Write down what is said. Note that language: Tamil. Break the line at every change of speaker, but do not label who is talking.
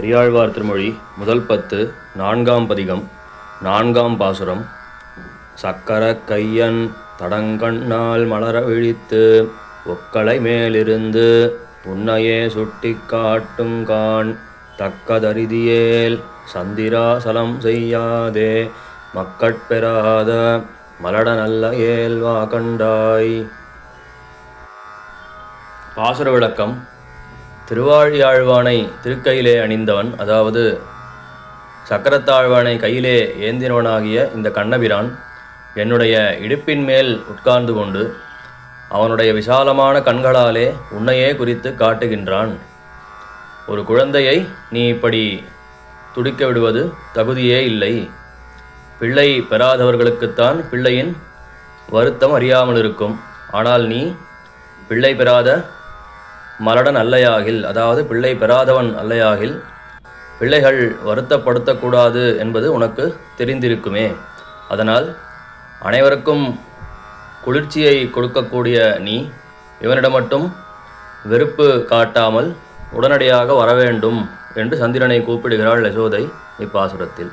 பெரியாழ்வார் திருமொழி முதல் பத்து நான்காம் பதிகம் நான்காம் பாசுரம். சக்கர கையன் தடங்கண்ணால் மலர விழித்து ஒக்களை மேலிருந்து உன்னையே சுட்டி காட்டுங்கான் தக்கதரிதியேல் சந்திராசலம் செய்யாதே மக்கட்பெறாத மலட நல்ல ஏல்வா கண்டாய். பாசுர விளக்கம் திருவாழியாழ்வானை திருக்கையிலே அணிந்தவன் அதாவது சக்கரத்தாழ்வானை கையிலே ஏந்தினவனாகிய இந்த கண்ணபிரான் என்னுடைய இடுப்பின் மேல் உட்கார்ந்து கொண்டு அவனுடைய விசாலமான கண்களாலே உன்னையே குறித்து காட்டுகின்றான். ஒரு குழந்தையை நீ இப்படி துடிக்க விடுவது தகுதியே இல்லை. பிள்ளை பெறாதவர்களுக்குத்தான் பிள்ளையின் வருத்தம் அறியாமல் இருக்கும் ஆனால் நீ பிள்ளை பெறாத மலடன் அல்லையாகில் அதாவது பிள்ளை பெறாதவன் அல்லையாகில் பிள்ளைகள் வருத்தப்படுத்தக்கூடாது என்பது உனக்கு தெரிந்திருக்குமே. அதனால் அனைவருக்கும் குளிர்ச்சியை கொடுக்கக்கூடிய நீ இவனிடம் மட்டும் வெறுப்பு காட்டாமல் உடனடியாக வரவேண்டும் என்று சந்திரனை கூப்பிடுகிறாள் யசோதை இப்பாசுரத்தில்.